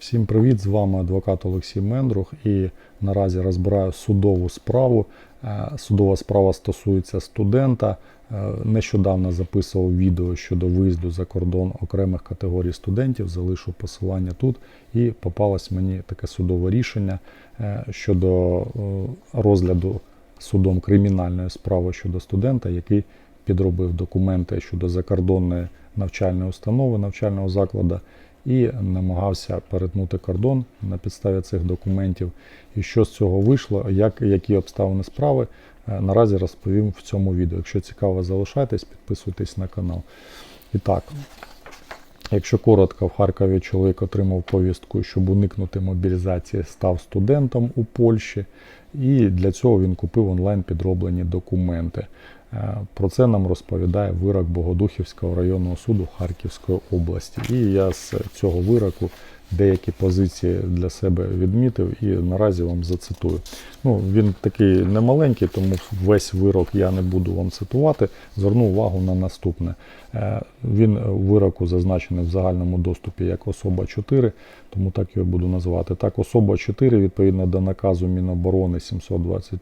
Всім привіт! З вами адвокат Олексій Мендрух і наразі розбираю судову справу. Е, Судова справа стосується студента. Е, Нещодавно записував відео щодо виїзду за кордон окремих категорій студентів. Залишу посилання тут. І попалось мені таке судове рішення е, щодо розгляду судом кримінальної справи щодо студента, який підробив документи щодо закордонної навчальної установи, навчального закладу і намагався перетнути кордон на підставі цих документів. І що з цього вийшло, як, які обставини справи, е, наразі розповім в цьому відео. Якщо цікаво, залишайтесь, підписуйтесь на канал. І так, Якщо коротко, в Харкові чоловік отримав повістку, щоб уникнути мобілізації, став студентом у Польщі, і для цього він купив онлайн підроблені документи. Е, Про це нам розповідає вирок Богодухівського районного суду Харківської області. І я з цього вироку деякі позиції для себе відмітив і наразі вам зацитую. Ну, він такий немаленький, тому весь вирок я не буду вам цитувати. Зверну увагу на наступне. Е, Він вироку зазначений в загальному доступі як особа 4, тому так його буду називати. Так, особа 4, відповідно до наказу Міноборони 720.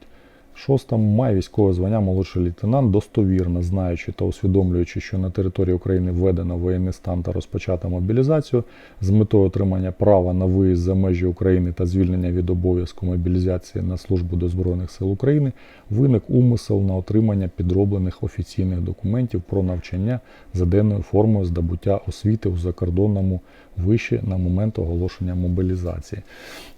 Шостим має військове звання молодший лейтенант, достовірно знаючи та усвідомлюючи, що на території України введено воєнний стан та розпочато мобілізацію з метою отримання права на виїзд за межі України та звільнення від обов'язку мобілізації на службу до Збройних сил України, виник умисел на отримання підроблених офіційних документів про навчання за денною формою здобуття освіти у закордонному виші на момент оголошення мобілізації.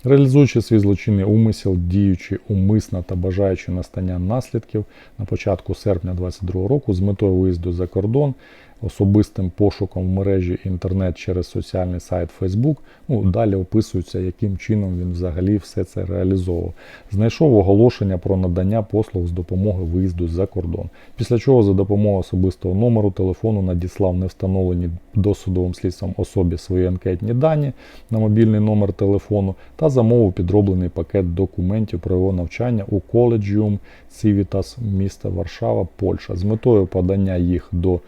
Реалізуючи свій злочинний умисел, діючи умисно та бажаючи настання наслідків. На початку серпня 2022 року з метою виїзду за кордон, особистим пошуком в мережі інтернет через соціальний сайт Facebook. Ну, далі описується, яким чином він взагалі все це реалізовував. Знайшов оголошення про надання послуг з допомоги виїзду за кордон. Після чого за допомогою особистого номеру телефону надіслав невстановлені досудовим слідством особі свої анкетні дані на мобільний номер телефону та замовив підроблений пакет документів про його навчання у Collegium Civitas міста Варшава, Польща з метою подання їх до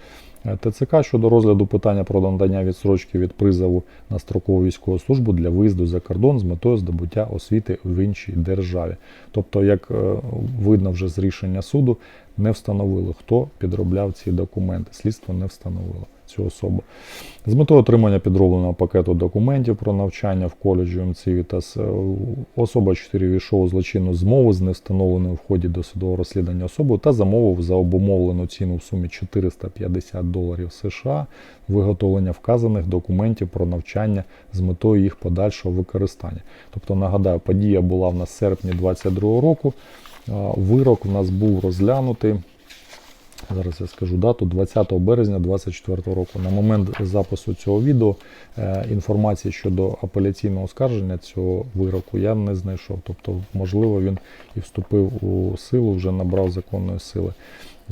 ТЦК щодо розгляду питання про надання відсрочки від призову на строкову військову службу для виїзду за кордон з метою здобуття освіти в іншій державі. Тобто, як е, видно вже з рішення суду, не встановили, хто підробляв ці документи. Слідство не встановило цю особу. З метою отримання підробленого пакету документів про навчання в коледжі МЦВІТАС особа 4 війшов у злочинну змову з невстановленою в ході досудового розслідування особою та замовив за обумовлену ціну в сумі 450 доларів США виготовлення вказаних документів про навчання з метою їх подальшого використання. Тобто, нагадаю, подія була в нас серпні 2022 року. Вирок у нас був розглянутий. Зараз я скажу дату 20 березня 2024 року. На момент запису цього відео е, інформації щодо апеляційного оскарження цього вироку я не знайшов. Тобто, можливо, він і вступив у силу, вже набрав законної сили,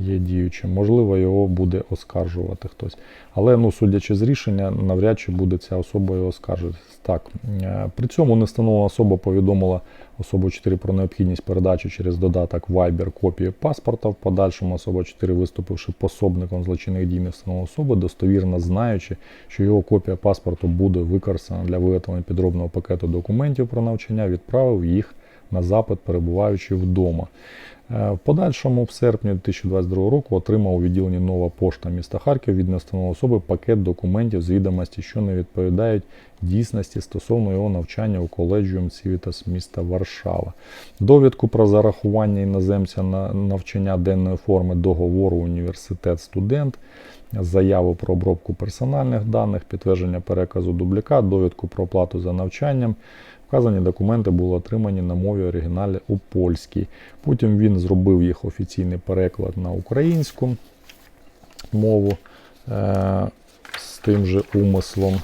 є діючим. Можливо, його буде оскаржувати хтось. Але ну, судячи з рішення, навряд чи буде ця особа його оскаржувати. Так, е, при цьому невстановлена особа повідомила особу 4 про необхідність передачі через додаток Viber копії паспорта. В подальшому особа 4, виступивши пособником злочинних дій невстановленої особи, достовірно знаючи, що його копія паспорту буде використана для виготовлення підробного пакету документів про навчання, відправив їх на запит, перебуваючи вдома. Е, В подальшому, в серпні 2022 року, отримав у відділенні Нова пошта міста Харків від невстановленої особи пакет документів з відомості, що не відповідають дійсності стосовно його навчання у коледжіум Civitas міста Варшава. Довідку про зарахування іноземця на навчання денної форми договору університет-студент, заяву про обробку персональних даних, підтвердження переказу дублікат, довідку про оплату за навчанням. Вказані документи були отримані на мові оригіналі у польській. Потім він зробив їх офіційний переклад на українську мову е- з тим же умислом.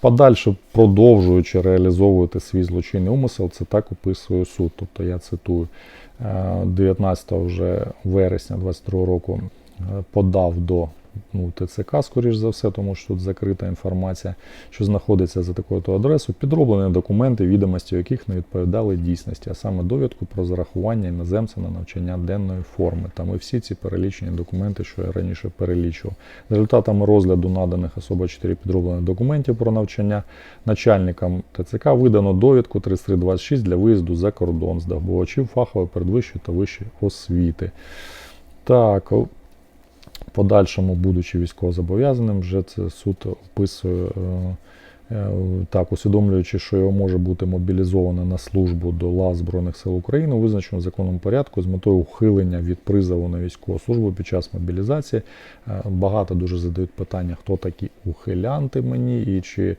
Подальше продовжуючи реалізовувати свій злочинний умисел, це так описує суд. Тобто я цитую, е, 19 вже вересня 22 року е, подав до ну, ТЦК, скоріш за все, тому що тут закрита інформація, що знаходиться за такою то адресою, підроблені документи, відомості яких не відповідали дійсності, а саме довідку про зарахування іноземця на навчання денної форми. Там і всі ці перелічені документи, що я раніше перелічував. За результатами розгляду наданих особа 4 підроблених документів про навчання начальникам ТЦК видано довідку 3326 для виїзду за кордон здобувачів фахової передвищої та вищої освіти. Так, подальшому, будучи військовозобов'язаним, вже це суд описує. е, е, Так, усвідомлюючи, що його може бути мобілізовано на службу до лав Збройних сил України, у визначеному законом порядку з метою ухилення від призову на військову службу під час мобілізації. Е, Багато дуже задають питання, хто такі ухилянти мені і чи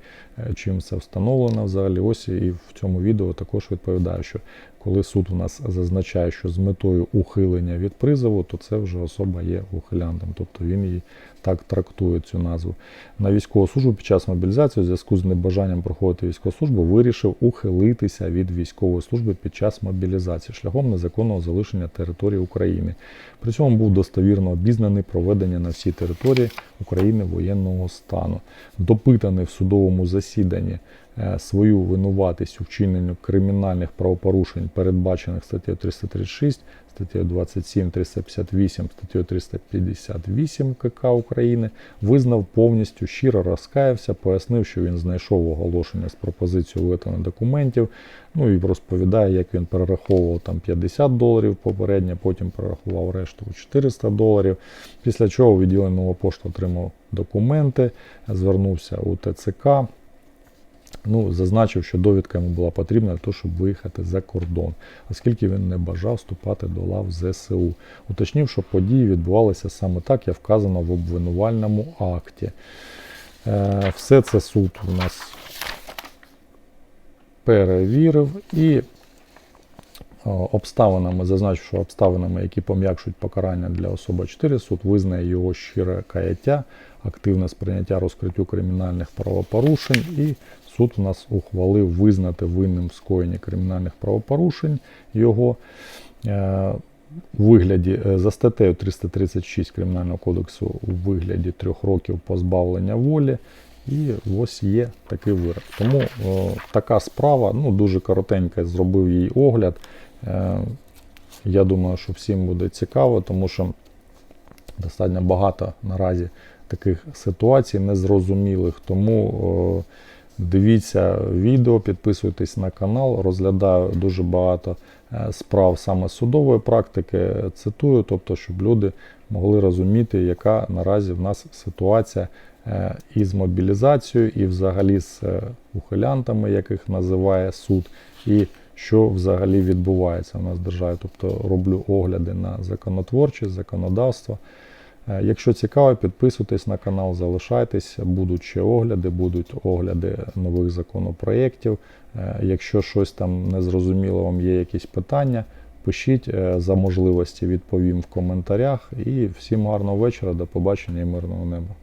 чим це встановлено взагалі. Ось і в цьому відео також відповідаю, що коли суд у нас зазначає, що з метою ухилення від призову, то це вже особа є ухилянтом, тобто він її так трактує цю назву. На військову службу під час мобілізації у зв'язку з небажанням проходити військову службу вирішив ухилитися від військової служби під час мобілізації шляхом незаконного залишення території України. При цьому був достовірно обізнаний проведення на всій території України воєнного стану. Допитаний в судовому засіданні свою винуватість у вчиненню кримінальних правопорушень, передбачених статтею 336, статтею 27, 358, статтею 358 КК України, визнав повністю, щиро розкаявся, пояснив, що він знайшов оголошення з пропозицією виготовлення документів, ну і розповідає, як він перераховував там 50 доларів попередньо, потім перерахував решту у 400 доларів. Після чого відділення нова пошта отримав документи, звернувся у ТЦК. Ну, зазначив, що довідка йому була потрібна для того, щоб виїхати за кордон, оскільки він не бажав вступати до лав ЗСУ. Уточнив, що події відбувалися саме так, як вказано в обвинувальному акті. Е, все це суд у нас перевірив і обставинами, зазначив, що обставинами, які пом'якшують покарання для особи 4, суд визнає його щире каяття, активне сприйняття розкриттю кримінальних правопорушень, і суд у нас ухвалив визнати винним в скоєнні кримінальних правопорушень його. е, вигляді е, за статтею 336 Кримінального кодексу у вигляді трьох років позбавлення волі. І ось є такий вирок. Тому о, така справа, ну дуже коротенько зробив їй огляд. Е, я думаю, що всім буде цікаво, тому що достатньо багато наразі таких ситуацій незрозумілих. Тому дивіться відео, підписуйтесь на канал, розглядаю дуже багато е, справ саме судової практики. Цитую, тобто, щоб люди могли розуміти, яка наразі в нас ситуація е, із мобілізацією, і взагалі з ухилянтами, яких називає суд, і що взагалі відбувається у нас в державі. Тобто роблю огляди на законотворчість, законодавство. Е, Якщо цікаво, підписуйтесь на канал, залишайтесь, будуть ще огляди, будуть огляди нових законопроєктів. Е, Якщо щось там незрозуміло, вам є якісь питання, пишіть е, за можливості, відповім в коментарях. І всім гарного вечора, до побачення і мирного неба.